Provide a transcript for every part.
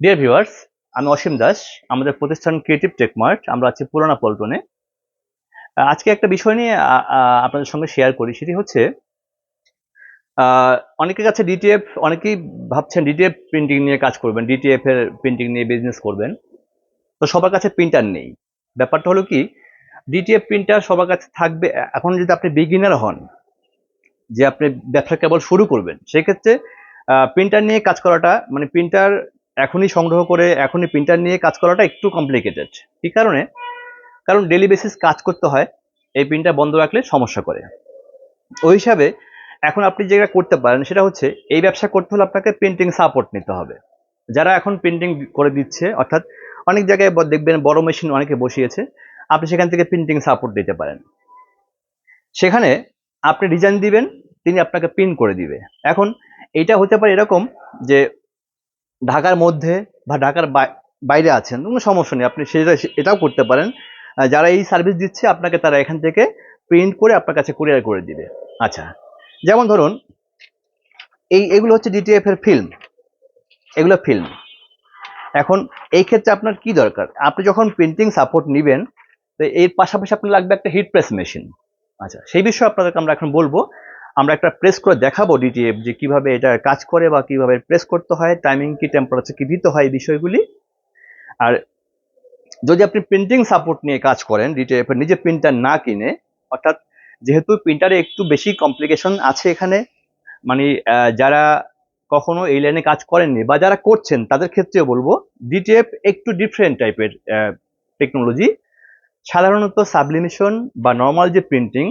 Dear viewers আমি অসীম দাস, আমাদের প্রতিষ্ঠান ক্রিয়েটিভ টেকমার্ট আমরা আছি পুরানা পল্টনে। আজকে একটা বিষয় নিয়ে আপনাদের সঙ্গে শেয়ার করি, সেটি হচ্ছে অনেকের কাছে ডিটিএফ অনেকেই ভাবছেন ডিটিএফ প্রিন্টিং নিয়ে কাজ করবেন ডিটিএফ এর প্রিন্টিং নিয়ে বিজনেস করবেন। তো সবার কাছে প্রিন্টার নেই। ব্যাপারটা হলো কি ডিটিএফ প্রিন্টার সবার কাছে থাকবে, এখন যদি আপনি বিগিনার হন, যে আপনি ব্যবসা কেবল শুরু করবেন, সেক্ষেত্রে প্রিন্টার নিয়ে কাজ করাটা মানে প্রিন্টার এখনই সংগ্রহ করে, এখনই প্রিন্টার নিয়ে কাজ করাটা একটু কমপ্লিকেটেড কি কারণে? কারণ ডেলি বেসিস কাজ করতে হয়, এই প্রিন্টার বন্ধ রাখলে সমস্যা করে। ওই হিসাবে এখন আপনি যেটা করতে পারেন সেটা হচ্ছে, এই ব্যবসা করতে হলে আপনাকে প্রিন্টিং সাপোর্ট নিতে হবে। যারা এখন প্রিন্টিং করে দিচ্ছে, অর্থাৎ অনেক জায়গায় দেখবেন বড় মেশিন অনেকে বসিয়েছে, আপনি সেখান থেকে প্রিন্টিং সাপোর্ট দিতে পারেন। সেখানে আপনি ডিজাইন দিবেন, তিনি আপনাকে প্রিন্ট করে দিবে। এখন এটা হতে পারে এরকম যে ঢাকার মধ্যে বা ঢাকার বাইরে আছেন, কোনো সমস্যা নেই। আপনি সেটা, এটাও করতে পারেন। যারা এই সার্ভিস দিচ্ছে, আপনাকে তারা এখান থেকে প্রিন্ট করে আপনার কাছে কুরিয়ার করে দিবে। আচ্ছা যেমন ধরুন, এই, এগুলো হচ্ছে ডিটিএফ এর ফিল্ম এগুলো ফিল্ম এখন এই ক্ষেত্রে আপনার কি দরকার? আপনি যখন প্রিন্টিং সাপোর্ট নেবেন, তো এর পাশাপাশি আপনার লাগবে একটা হিট প্রেস মেশিন আচ্ছা সেই বিষয়ে আপনাদেরকে আমরা এখন বলব। আমরা একটা প্রেস করে দেখাবো ডিটিএফ যে কীভাবে এটা কাজ করে বা কীভাবে প্রেস করতে হয় টাইমিং কি টেম্পারেচার কি দিতে হয় এই বিষয়গুলি। আর যদি আপনি প্রিন্টিং সাপোর্ট নিয়ে কাজ করেন ডিটিএফ নিজে প্রিন্টার না কিনে, অর্থাৎ যেহেতু প্রিন্টারে একটু বেশি কমপ্লিকেশন আছে এখানে মানে যারা কখনো এই লাইনে কাজ করেননি বা যারা করছেন, তাদের ক্ষেত্রেও বলব ডিটিএফ একটু ডিফারেন্ট টাইপের টেকনোলজি সাধারণত সাবলিমিশন বা নর্মাল যে প্রিন্টিং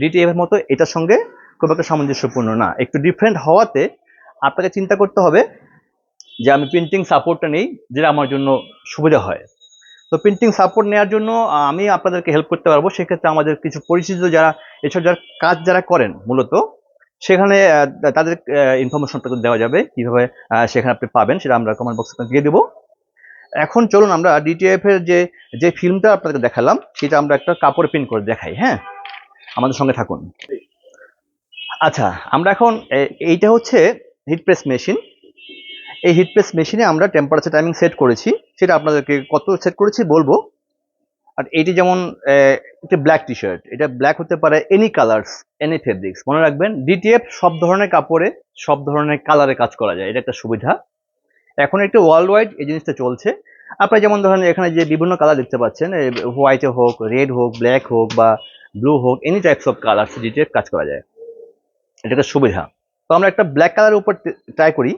ডিটিএফ এর মতো এটার সঙ্গে খুব একটা সামঞ্জস্যপূর্ণ না। একটু ডিফারেন্ট হওয়াতে আপনাকে চিন্তা করতে হবে যে আমি প্রিন্টিং সাপোর্টটা নেই, যেটা আমার জন্য সুবিধা হয়। তো প্রিন্টিং সাপোর্ট নেওয়ার জন্য আমি আপনাদেরকে হেল্প করতে পারব। সেক্ষেত্রে আমাদের কিছু পরিচিত যারা এসব যারা কাজ যারা করেন মূলত, সেখানে তাদের ইনফরমেশনটা দেওয়া যাবে। কীভাবে সেখানে আপনি পাবেন সেটা আমরা কমেন্ট বক্সে দিয়ে দেবো। এখন চলুন আমরা ডিটিএফ এর যে যে ফিল্মটা আপনাদের দেখালাম, সেটা আমরা একটা কাপড়ে প্রিন্ট করে দেখাই হ্যাঁ? আমাদের সঙ্গে থাকুন। আচ্ছা আমরা এখন এইটা হচ্ছে হিট প্রেস মেশিন এই হিট প্রেস মেশিনে আমরা টেম্পারেচার টাইমিং সেট করেছি। সেটা আপনাদেরকে কত সেট করেছি বলব? আর এইটি যেমন একটি ব্ল্যাক টি শার্ট এটা ব্ল্যাক হতে পারে এনি কালার্স এনি ফেব্রিক্স মনে রাখবেন ডিটিএফ সব ধরনের কাপড়ে, সব ধরনের কালারে কাজ করা যায়। এটা একটা সুবিধা। এখন একটু ওয়ার্ল্ড ওয়াইড এই জিনিসটা চলছে। আপনারা যেমন ধরেন, এখানে যে বিভিন্ন কালার দেখতে পাচ্ছেন হোয়াইটে হোক রেড হোক ব্ল্যাক হোক বা ব্লু হোক any types of colour DTF কাজ করা যায়। এটা একটা সুবিধা। তো আমরা একটা ব্ল্যাক কালারের উপর ট্রাই করি।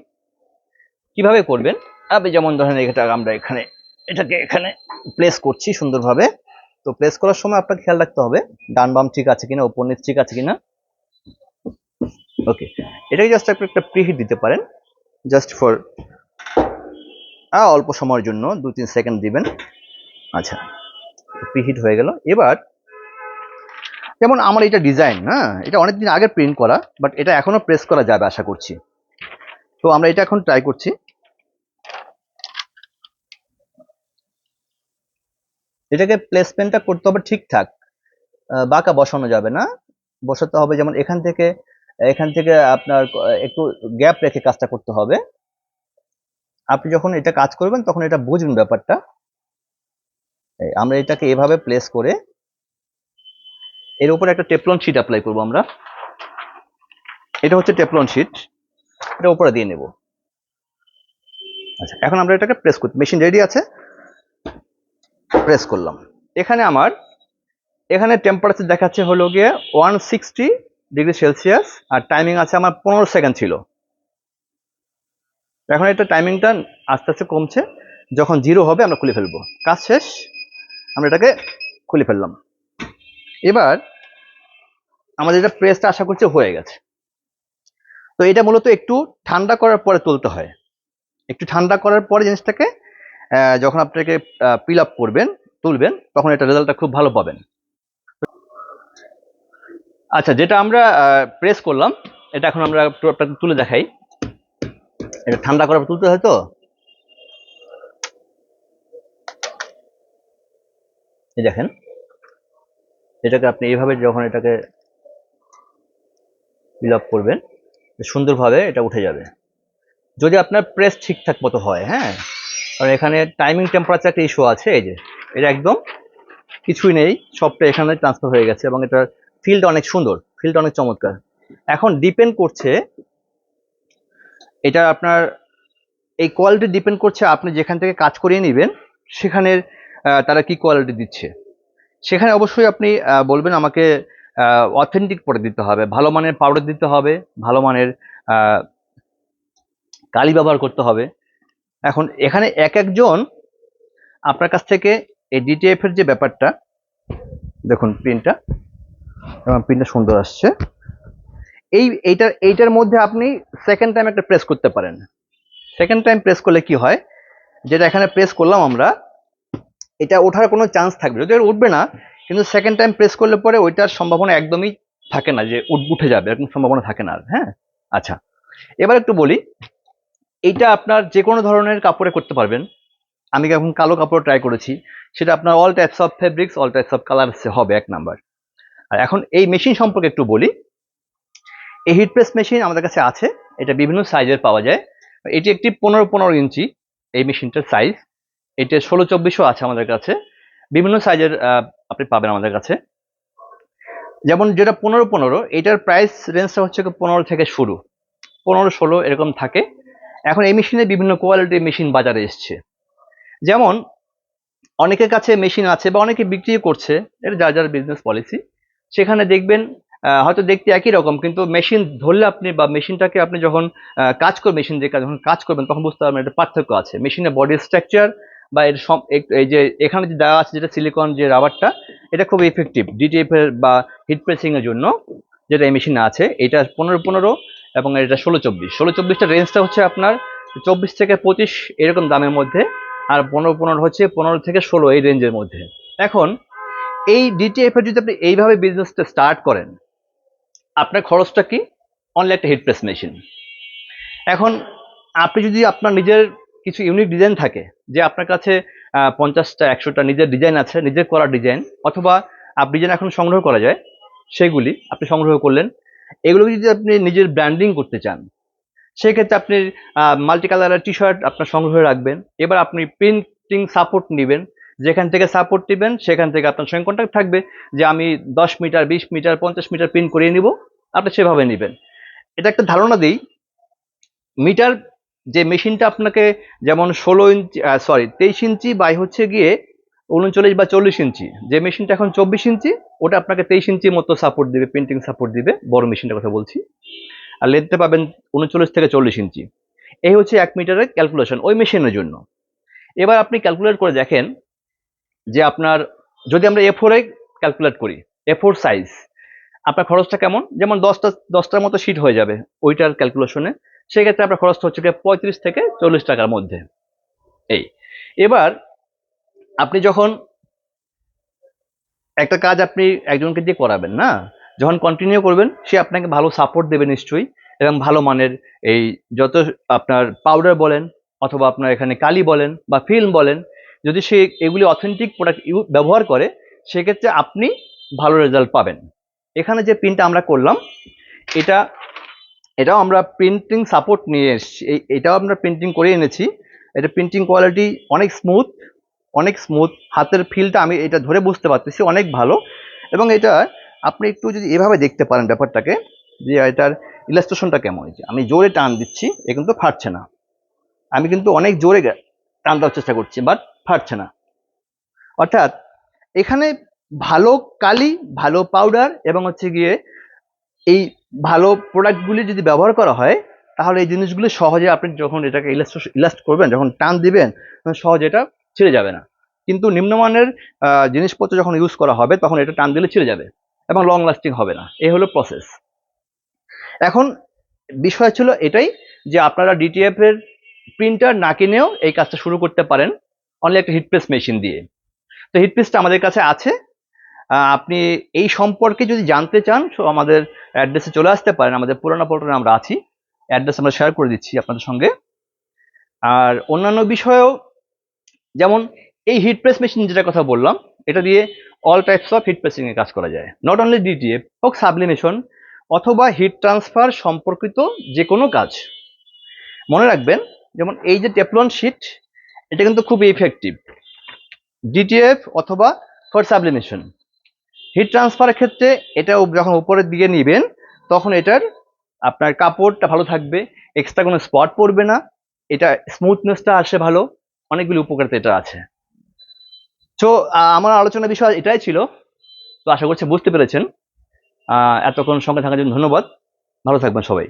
কীভাবে করবেন? আপনি যেমন ধরেন এটা আমরা এখানে, এটাকে এখানে প্লেস করছি সুন্দরভাবে। তো প্লেস করার সময় আপনাকে খেয়াল রাখতে হবে, ডান বাম ঠিক আছে কিনা ওপর নিচ ঠিক আছে কিনা। ওকে এটাকে জাস্ট আপনি একটা প্রিহিট দিতে পারেন। জাস্ট ফর অল্প সময়ের জন্য দু তিন সেকেন্ড দিবেন। আচ্ছা প্রিহিট হয়ে গেল। এবার যেমন আমার এটা ডিজাইন হ্যাঁ? এটা অনেক দিন আগে প্রিন্ট করা বাট এটা এখনও প্রেস করা যাবে আশা করছি। তো আমরা এটা এখন ট্রাই করছি। এটাকে প্লেসমেন্টটা করতে হবে ঠিকঠাক। বাঁকা বসানো যাবে না। বসাতে হবে যেমন এখান থেকে এখান থেকে আপনার একটু গ্যাপ রেখে কাজটা করতে হবে। আপনি যখন এটা কাজ করবেন, তখন এটা বুঝবেন ব্যাপারটা। আমরা এটাকে এভাবে প্লেস করে এর উপরে একটা টেপলন শিট অ্যাপ্লাই করব আমরা। এটা হচ্ছে টেপলন শিট এটা উপরে দিয়ে নেব। আচ্ছা এখন আমরা এটাকে প্রেস করতে মেশিন রেডি আছে? প্রেস করলাম। এখানে আমার এখানে টেম্পারেচার দেখাচ্ছে হলো গিয়ে ওয়ান সিক্সটি ডিগ্রি সেলসিয়াস আর টাইমিং আছে আমার পনেরো সেকেন্ড ছিল। এখন এটা টাইমিংটা আস্তে আস্তে কমছে। যখন জিরো হবে আমরা খুলে ফেলব। কাজ শেষ। আমরা এটাকে খুলে ফেললাম। এবার আমাদের এটা প্রেসটা আশা করছি হয়ে গেছে। তো এটা মূলত একটু ঠান্ডা করার পরে তুলতে হয়। একটু ঠান্ডা করার পরে জিনিসটাকে যখন আপনাকে পিল আপ করবেন, তুলবেন, তখন এটা রেজাল্টটা খুব ভালো পাবেন। আচ্ছা যেটা আমরা প্রেস করলাম, এটা এখন আমরা আপনাকে তুলে দেখাই। এটা ঠান্ডা করার পর তুলতে হয় তো? দেখেন। এটাকে আপনি এইভাবে যখন এটাকে ফিল করবেন, সুন্দরভাবে এটা উঠে যাবে। যদি আপনার প্রেস ঠিকঠাক মতো হয় হ্যাঁ? কারণ এখানে টাইমিং টেম্পারেচার একটা ইস্যু আছে, এই যে, এটা একদম কিছুই নেই, সবটা এখানে ট্রান্সফার হয়ে গেছে এবং এটার ফিল্ড অনেক সুন্দর ফিল্ড অনেক চমৎকার। এখন ডিপেন্ড করছে, এটা আপনার, এই কোয়ালিটি ডিপেন্ড করছে, আপনি যেখান থেকে কাজ করিয়ে নেবেন, সেখানের তারা কি কোয়ালিটি দিচ্ছে? সেখানে অবশ্যই আপনি বলবেন আমাকে অথেন্টিক পরে দিতে হবে। ভালো মানের পাউডার দিতে হবে, ভালো মানের কালি ব্যবহার করতে হবে। এখন এখানে এক একজন আপনার কাছ থেকে এই ডিটিএফ এর যে ব্যাপারটা, দেখুন প্রিন্টটা এবং প্রিন্টটা সুন্দর আসছে। এই এইটার এইটার মধ্যে আপনি সেকেন্ড টাইম একটা প্রেস করতে পারেন। সেকেন্ড টাইম প্রেস করলে কি হয়? যেটা এখানে প্রেস করলাম আমরা এটা ওঠার কোনো চান্স থাকবে। যদি উঠবে না, কিন্তু সেকেন্ড টাইম প্রেস করলে পরে ওইটার সম্ভাবনা একদমই থাকে না যে উঠ- উঠে যাবে, এরকম সম্ভাবনা থাকে না হ্যাঁ? আচ্ছা এবার একটু বলি এইটা আপনার যে কোনো ধরনের কাপড়ে করতে পারবেন। আমি এখন কালো কাপড় ট্রাই করেছি, সেটা আপনার all types of fabrics all types of colours হবে, এক নাম্বার আর এখন এই মেশিন সম্পর্কে একটু বলি, এই হিট প্রেস মেশিন আমাদের কাছে আছে, এটা বিভিন্ন সাইজের পাওয়া যায়। এটি একটি পনেরো পনেরো ইঞ্চি, এই মেশিনটার সাইজ এটা ষোলো চব্বিশও আছে আমাদের কাছে। বিভিন্ন সাইজের আপনি পাবেন আমাদের কাছে। যেমন যেটা পনেরো পনেরো, এটার প্রাইস রেঞ্জটা হচ্ছে পনেরো থেকে শুরু। পনেরো ষোলো এরকম থাকে। এখন এই মেশিনে বিভিন্ন কোয়ালিটির মেশিন বাজারে এসছে। যেমন, অনেকের কাছে মেশিন আছে বা অনেকে বিক্রি করছে, এটা যার যার বিজনেস পলিসি সেখানে দেখবেন হয়তো দেখতে একই রকম, কিন্তু মেশিন ধরলে আপনি বা মেশিনটাকে আপনি যখন কাজ করবেন মেশিন দিয়ে যখন কাজ করবেন, তখন বুঝতে পারবেন একটা পার্থক্য আছে। মেশিনের বডি স্ট্রাকচার বা এর সব এই যে এখানে যে দেওয়া আছে যেটা সিলিকন যে রাবারটা এটা খুব ইফেক্টিভ ডিটিএফ এর বা হিট প্রেসিং এর জন্য যেটা এই মেশিনে আছে। এটা পনেরো পনেরো এবং এটা ষোলো চব্বিশ। ষোলো চব্বিশটা রেঞ্জটা হচ্ছে আপনার চব্বিশ থেকে পঁচিশ এরকম দামের মধ্যে আর পনেরো পনেরো হচ্ছে পনেরো থেকে ষোলো এই রেঞ্জের মধ্যে। এখন এই ডিটিএফ এর যদি আপনি এইভাবে বিজনেসটা স্টার্ট করেন, আপনার খরচটা কি? অনলি একটা হিট প্রেস মেশিন এখন আপনি যদি আপনার নিজের কিছু ইউনিক ডিজাইন থাকে যে আপনার কাছে পঞ্চাশটা, একশোটা নিজের ডিজাইন আছে, নিজের করা ডিজাইন অথবা আপনি ডিজাইন এখন সংগ্রহ করা যায়, সেগুলি আপনি সংগ্রহ করলেন। এগুলো যদি আপনি নিজের ব্র্যান্ডিং করতে চান, সেক্ষেত্রে আপনি মাল্টি কালারের টি শার্ট আপনার সংগ্রহে রাখবেন। এবার আপনি প্রিন্টিং সাপোর্ট নেবেন, যেখান থেকে সাপোর্ট নেবেন, সেখান থেকে আপনার সঙ্গে কন্ট্যাক্ট থাকবে যে আমি দশ মিটার, বিশ মিটার, পঞ্চাশ মিটার প্রিন্ট করিয়ে নিব, আপনি সেভাবে নেবেন। এটা একটা ধারণা দিই মিটার যে মেশিনটা আপনাকে যেমন ষোলো ইঞ্চি সরি তেইশ ইঞ্চি বাই হচ্ছে গিয়ে উনচল্লিশ বা চল্লিশ ইঞ্চি। যে মেশিনটা এখন চব্বিশ ইঞ্চি, ওটা আপনাকে তেইশ ইঞ্চির মতো সাপোর্ট দিবে প্রিন্টিং সাপোর্ট দিবে, বড় মেশিনটার কথা বলছি। আর লেন্থটা পাবেন উনচল্লিশ থেকে চল্লিশ ইঞ্চি। এই হচ্ছে এক মিটারের ক্যালকুলেশন ওই মেশিনের জন্য। এবার আপনি ক্যালকুলেট করে দেখেন যে আপনার, যদি আমরা এ ফোরে ক্যালকুলেট করি এ ফোর সাইজ আপনার খরচটা কেমন? যেমন দশটা, দশটার মতো শিট হয়ে যাবে ওইটার ক্যালকুলেশনে সেক্ষেত্রে আপনার খরচটা হচ্ছে পঁয়ত্রিশ থেকে চল্লিশ টাকার মধ্যে। এই। এবার আপনি যখন একটা কাজ আপনি একজনকে দিয়ে করাবেন, না? যখন কন্টিনিউ করবেন, সে আপনাকে ভালো সাপোর্ট দেবে নিশ্চয়ই এবং ভালো মানের এই যত আপনার পাউডার বলেন অথবা আপনার এখানে কালি বলেন বা ফিল্ম বলেন, যদি সে এগুলি অথেন্টিক প্রোডাক্ট ইউ ব্যবহার করে, সেক্ষেত্রে আপনি ভালো রেজাল্ট পাবেন। এখানে যে প্রিন্টটা আমরা করলাম, এটা এটাও আমরা প্রিন্টিং সাপোর্ট নিয়ে এসেছি। এই, এটাও আমরা প্রিন্টিং করে এনেছি। এটা প্রিন্টিং কোয়ালিটি অনেক স্মুথ অনেক স্মুথ হাতের ফিলটা আমি এটা ধরে বুঝতে পারতেছি, অনেক ভালো। এবং এটা আপনি একটু যদি এভাবে দেখতে পারেন ব্যাপারটাকে, যে এটার ইলাস্ট্রেশনটা কেমন হয়েছে। আমি জোরে টান দিচ্ছি, এ কিন্তু ফাটছে না। আমি কিন্তু অনেক জোরে টান দেওয়ার চেষ্টা করছি বাট ফাটছে না। অর্থাৎ এখানে ভালো কালি, ভালো পাউডার এবং হচ্ছে গিয়ে এই ভালো প্রোডাক্টগুলি যদি ব্যবহার করা হয়, তাহলে এই জিনিসগুলি সহজে আপনি যখন এটাকে ইলাস্ট ইলাস্ট করবেন, যখন টান দিবেন সহজে এটা ছিঁড়ে যাবে না। কিন্তু নিম্নমানের জিনিসপত্র যখন ইউজ করা হবে, তখন এটা টান দিলে ছিঁড়ে যাবে এবং লং লাস্টিং হবে না। এই হলো প্রসেস এখন বিষয় ছিল এটাই যে আপনারা ডিটিএফ এর প্রিন্টার না কিনেও এই কাজটা শুরু করতে পারেন অনলি একটা হিটপ্রেস মেশিন দিয়ে। তো হিটপ্রেসটা আমাদের কাছে আছে আপনি এই সম্পর্কে যদি জানতে চান আমাদের অ্যাড্রেসে চলে আসতে পারেন। আমাদের পুরানো পোর্টালে আমরা আছি। অ্যাড্রেস আমরা শেয়ার করে দিচ্ছি আপনাদের সঙ্গে। আর অন্যান্য বিষয়েও, যেমন এই হিট প্রেস মেশিন যেটা কথা বললাম, এটা দিয়ে all types of heat pressing এর কাজ করা যায়। নট অনলি ডিটিএফ হোক সাবলিমেশন অথবা হিট ট্রান্সফার সম্পর্কিত যে কোনো কাজ। মনে রাখবেন, যেমন এই যে টেপলন শিট এটা কিন্তু খুব ইফেক্টিভ ডিটিএফ অথবা ফর সাবলিমেশন হিট ট্রান্সফারের ক্ষেত্রে এটা যখন উপরের দিকে নেবেন, তখন এটার আপনার কাপড়টা ভালো থাকবে এক্সট্রা কোনো স্পট পড়বে না, এটা স্মুথনেসটা আসে ভালো, অনেকগুলি উপকারিতা এটা আছে। তো আমার আলোচনার বিষয় এটাই ছিল, তো আশা করছি বুঝতে পেরেছেন। এতক্ষণ সঙ্গে থাকার জন্য ধন্যবাদ, ভালো থাকবেন সবাই।